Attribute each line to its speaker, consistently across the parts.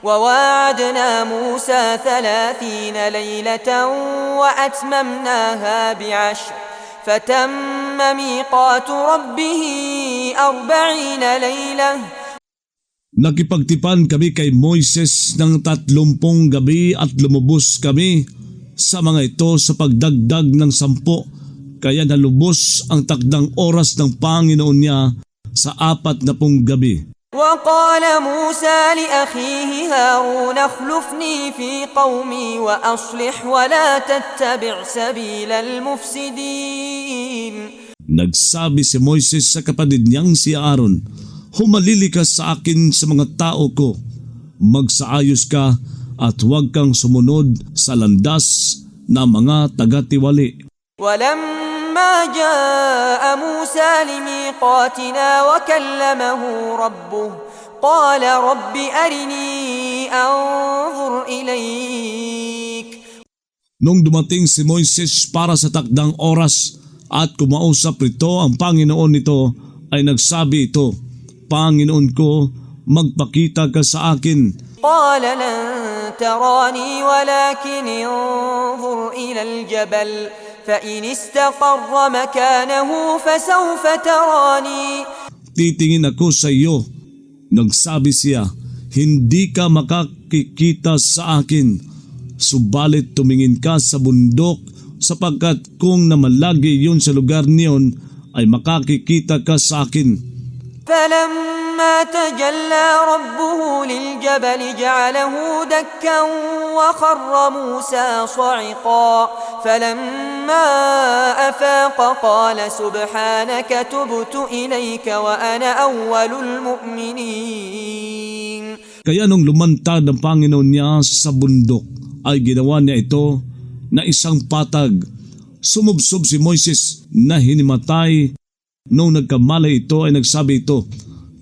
Speaker 1: وواعدنا موسى ثلاثين ليلة وأتممناها بعشر فتم ميقات ربه أربعين ليلة
Speaker 2: Nakipagtipan kami kay Moises ng tatlumpong gabi at lumubos kami sa mga ito sa pagdagdag ng sampo. Kaya nalubos ang takdang oras ng Panginoon niya sa apat na pong gabi.
Speaker 1: وقال موسى لأخيه هارون اخلفني في قومي وأصلح ولا تتبع سبيل المفسدين
Speaker 2: Nagsabi si Moises sa kapatid niyang si Aaron, Humalili ka sa akin sa mga tao ko, magsaayos ka at huwag kang sumunod sa landas na mga tagatiwali.
Speaker 1: ولما جاء موسى لميقاتنا وكلمه ربه قال رب أرني أنظر إليك
Speaker 2: Nung dumating si Moises para sa takdang oras at kumausap rito ang Panginoon nito ay nagsabi ito, Panginoon ko, magpakita ka sa akin.
Speaker 1: قال لن تراني ولكن انظر إلى الجبل فإن استقر مكانه فسوف تراني
Speaker 2: Titingin ako sa iyo. Nagsabi siya, hindi ka makakikita sa akin. Subalit tumingin ka sa bundok sapagkat kung namalagi yun sa lugar niyon ay makakikita ka sa akin.
Speaker 1: فلما تجلى ربه للجبل جعله دكا وخر موسى صعقا فلما أفاق قال سبحانك تبت إليك وأنا أول المؤمنين
Speaker 2: Kaya nung lumantad ang Panginoon niya sa bundok ay ginawa niya ito na isang patag. Sumubsob si Moises na hinimatay. Nung nagkamalay ito ay nagsabi ito,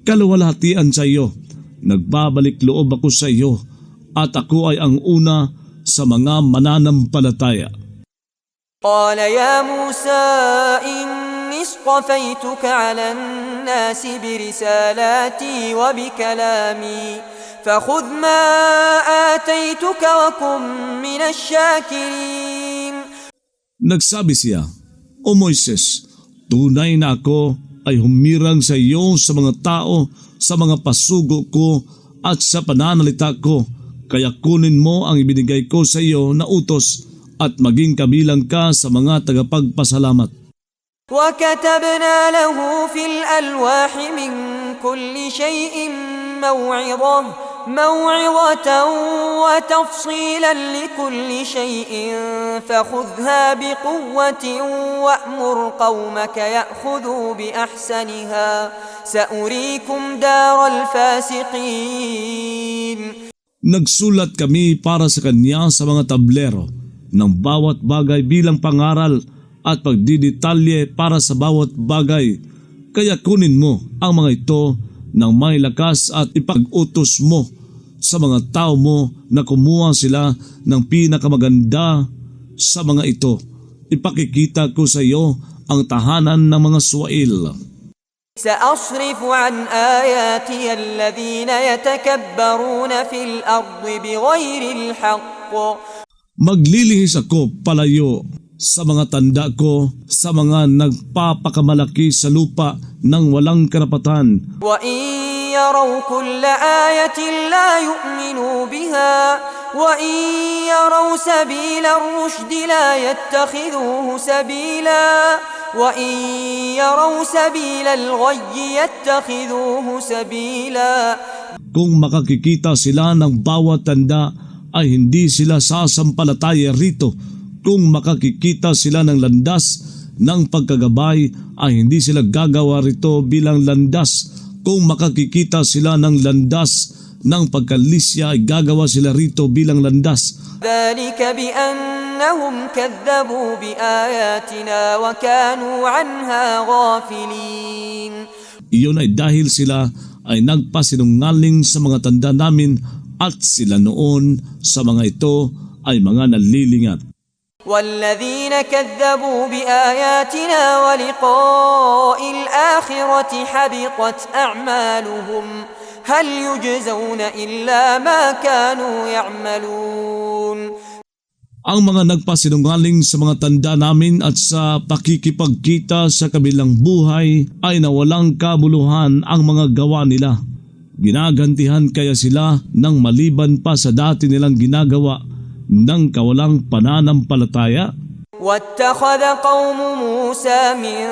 Speaker 2: Kaluwalhatian sa iyo, nagbabalik loob ako sa iyo at ako ay ang una sa mga mananampalataya.
Speaker 1: قال يا موسى إني اصطفيتك على الناس برسالاتي وبكلامي فخذ ما آتيتك وكن من الشاكرين
Speaker 2: Nagsabi siya, O Moises, tunay na ako ay humirang sa iyo sa mga tao, sa mga pasugo ko at sa pananalita ko. Kaya kunin mo ang ibinigay ko sa iyo na utos at maging kabilang ka sa mga tagapagpasalamat.
Speaker 1: وكتبنا له في الألواح من كل شيء موعظة موعظة وتفصيلا لكل شيء فخذها بقوة وأمر قومك يأخذوا بأحسنها سأريكم دار الفاسقين
Speaker 2: Nagsulat kami para sa kanya sa mga tablero ng bawat bagay bilang pangaral at pagdidetalye para sa bawat bagay. Kaya kunin mo ang mga ito ng may lakas at ipag-utos mo sa mga tao mo na kumuha sila ng pinakamaganda sa mga ito. Ipakikita ko sa iyo ang tahanan ng mga suwail.
Speaker 1: سأصرف عن آياتي الذين يتكبرون في الأرض بغير الحق
Speaker 2: Maglilihis ako palayo sa mga tanda ko sa mga nagpapakamalaki sa lupa ng walang karapatan.
Speaker 1: وإن يروا كل آية لا يؤمنوا بها وإن يروا سبيل الرشد لا يتخذوه سبيلا وإن يروا سبيل الغي يتخذوه سبيلا
Speaker 2: Kung makakikita sila ng bawat tanda ay hindi sila sasampalataya rito. Kung makakikita sila ng landas ng pagkagabay ay hindi sila gagawa rito bilang landas. Kung makakikita sila ng landas ng pagkalisya ay gagawa sila rito bilang landas.
Speaker 1: ذلك بأنهم كذبوا بآياتنا وكانوا عنها غافلين
Speaker 2: Iyon ay dahil sila ay nagpasinungaling sa mga tanda namin at sila noon sa mga ito ay mga nalilingat.
Speaker 1: والذين كذبوا بآياتنا ولقاء الآخرة حبطت أعمالهم هل يجزون إلا ما كانوا يعملون
Speaker 2: Ang mga nagpasinungaling sa mga tanda namin at sa pakikipagkita sa kabilang buhay ay nawalang kabuluhan ang mga gawa nila. Ginagantihan kaya sila ng maliban pa sa dati nilang ginagawa ng kawalang pananampalataya?
Speaker 1: واتخذ قوم موسى من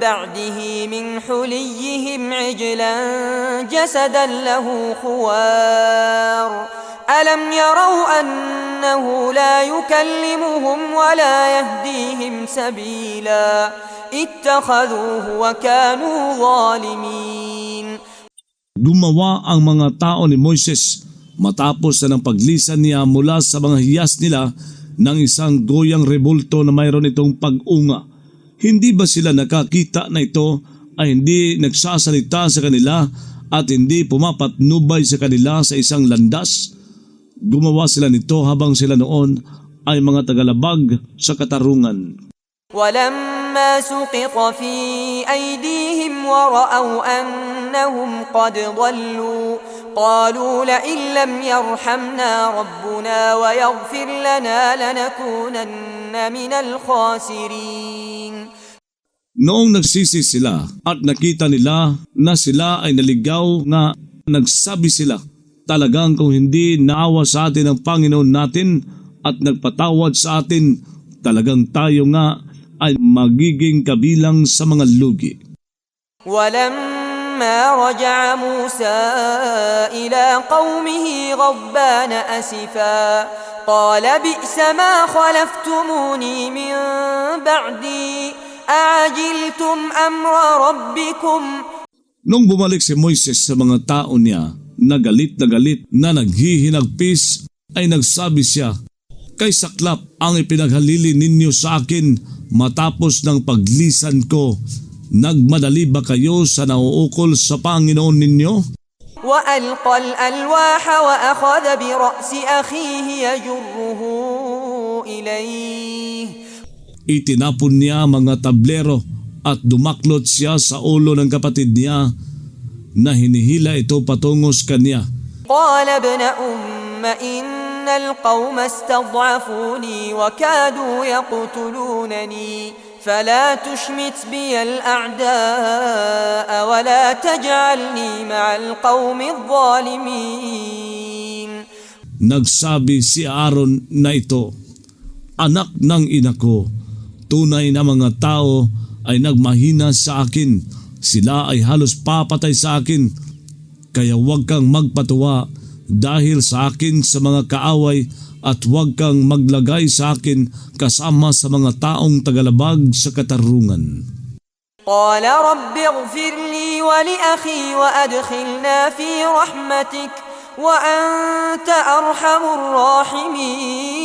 Speaker 1: بعده من حليهم عجلا جسدا له خوار ألم يروا أنه لا يكلمهم ولا يهديهم سبيلا اتخذوه وكانوا ظالمين
Speaker 2: gumawa ang mga tao ni Moises matapos na ng paglisan niya mula sa mga hiyas nila ng isang goyang rebulto na mayroon itong pag-unga. Hindi ba sila nakakita na ito ay hindi nagsasalita sa kanila at hindi pumapatnubay sa kanila sa isang landas? Gumawa sila nito habang sila noon ay mga tagalabag sa katarungan.
Speaker 1: Walamma suqita fi aydihim wa ra'aw an أنهم قد ضلوا قالوا لئن لم يرحمنا ربنا ويغفر لنا لنكونن من الخاسرين
Speaker 2: Noong nagsisi sila at nakita nila na sila ay naligaw nga nagsabi sila, talagang kung hindi naawa sa atin ang Panginoon natin at nagpatawad sa atin, talagang tayo nga ay magiging kabilang sa mga lugi.
Speaker 1: ولما رجع موسى إلى قومه غضبان أسفا قال بئس ما خلفتموني من بعدي أعجلتم أمر ربكم
Speaker 2: Nung bumalik si Moises sa mga tao niya, nagalit na galit na naghihinagpis, ay nagsabi siya, Kay saklap ang ipinaghalili ninyo sa akin matapos ng paglisan ko. Nagmadali ba kayo sa nauukol sa Panginoon ninyo?
Speaker 1: وألقى الألواح وأخذ برأس أخيه يجره إليه
Speaker 2: Itinapon niya mga tablero at dumaklot siya sa ulo ng kapatid niya na hinihila ito patungo sa kanya.
Speaker 1: قال ابن أم إن القوم استضعفوني وكادوا يقتلونني فلا تشمت بي الأعداء ولا تجعلني مع القوم الظالمين
Speaker 2: Nagsabi si Aaron na ito, Anak ng ina ko, tunay na mga tao ay nagmahina sa akin. Sila ay halos papatay sa akin. Kaya huwag kang magpatuwa dahil sa akin sa mga kaaway at huwag kang maglagay sa akin kasama sa mga taong tagalabag sa katarungan.
Speaker 1: قال رب اغفر لي ولأخي وأدخلنا في رحمتك وأنت أرحم الراحمين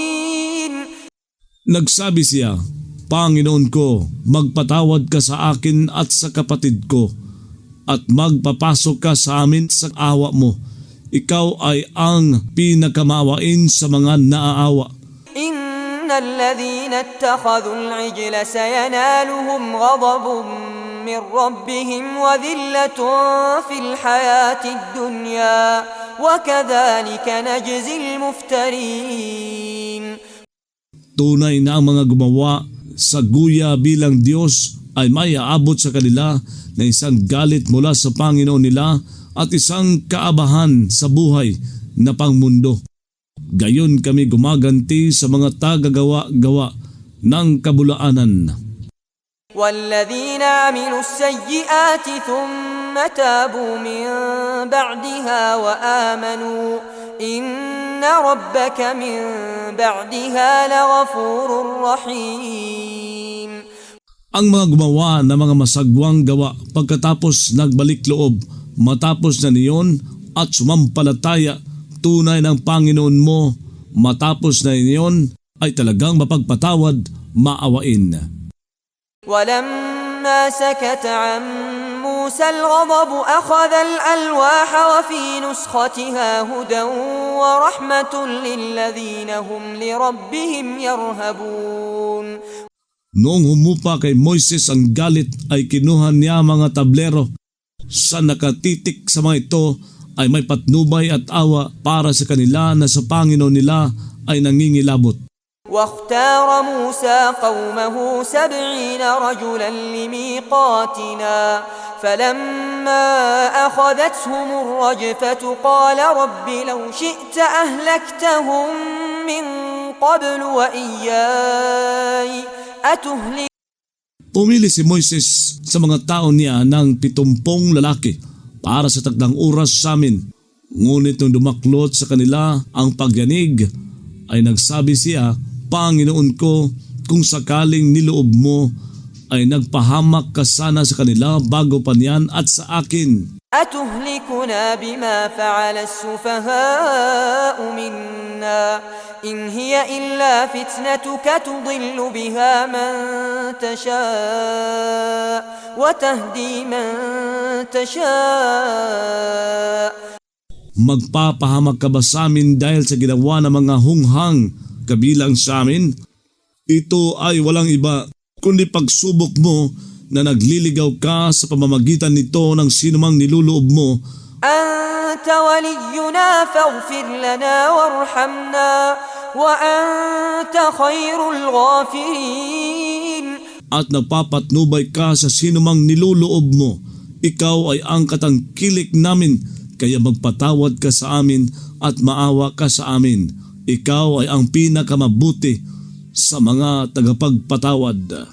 Speaker 2: Nagsabi siya, Panginoon ko, magpatawad ka sa akin at sa kapatid ko, at magpapasok ka sa amin sa awa mo. Ikaw ay ang pinakamaawain sa mga naaawa.
Speaker 1: إن الذين اتخذوا العجل سينالهم غضب من ربهم وذلة في الحياة الدنيا وكذلك نجزي المفترين
Speaker 2: Tunay na ang mga gumawa sa guya bilang Diyos ay may aabot sa kanila na isang galit mula sa Panginoon nila at isang kaabahan sa buhay na pangmundo. Gayon kami gumaganti sa mga tagagawa-gawa ng kabulaanan.
Speaker 1: والذين عملوا السيئات ثم تابوا من بعدها وآمنوا إن ربك من بعدها لغفور رحيم
Speaker 2: Ang mga gumawa ng mga masagwang gawa pagkatapos nagbalik loob matapos na niyon at sumampalataya tunay ng Panginoon mo matapos na niyon ay talagang mapagpatawad, maawain.
Speaker 1: ولما سكت عن موسى الغضب أخذ الألواح وفي نسختها هدى ورحمة للذين هم لربهم يرهبون
Speaker 2: Noong humupa kay Moises ang galit ay kinuha niya mga tablero sa nakatitik sa mga ito ay may patnubay at awa para sa kanila na sa Panginoon nila ay nangingilabot.
Speaker 1: واختار موسى قومه سبعين رجلا لميقاتنا فلما أخذتهم الرجفة قال رب لو شئت أهلكتهم من قبل وإياي أتهلك
Speaker 2: Pumili si Moises sa mga tao niya ng pitumpong lalaki para sa tagdang oras sa amin. Ngunit nung dumaklot sa kanila ang pagyanig, ay nagsabi siya, Panginoon ko, kung sakaling niloob mo, ay nagpahamak ka sana sa kanila bago pa niyan at sa akin.
Speaker 1: أتهلكنا بما فعل السفهاء منا إن هي إلا فتنتك تضل بها من تشاء وتهدي من تشاء
Speaker 2: Magpapahamak ka ba sa amin dahil sa ginawa ng mga hunghang kabilang sa amin? Ito ay walang iba kundi pagsubok mo na nagliligaw ka sa pamamagitan nito ng sinumang niluloob mo
Speaker 1: أنت ولينا فاغفر لنا وارحمنا وأنت خير الغافرين
Speaker 2: at nagpapatnubay ka sa sinumang niluloob mo. Ikaw ay ang katangkilik namin kaya magpatawad ka sa amin at maawa ka sa amin. Ikaw ay ang pinakamabuti sa mga tagapagpatawad.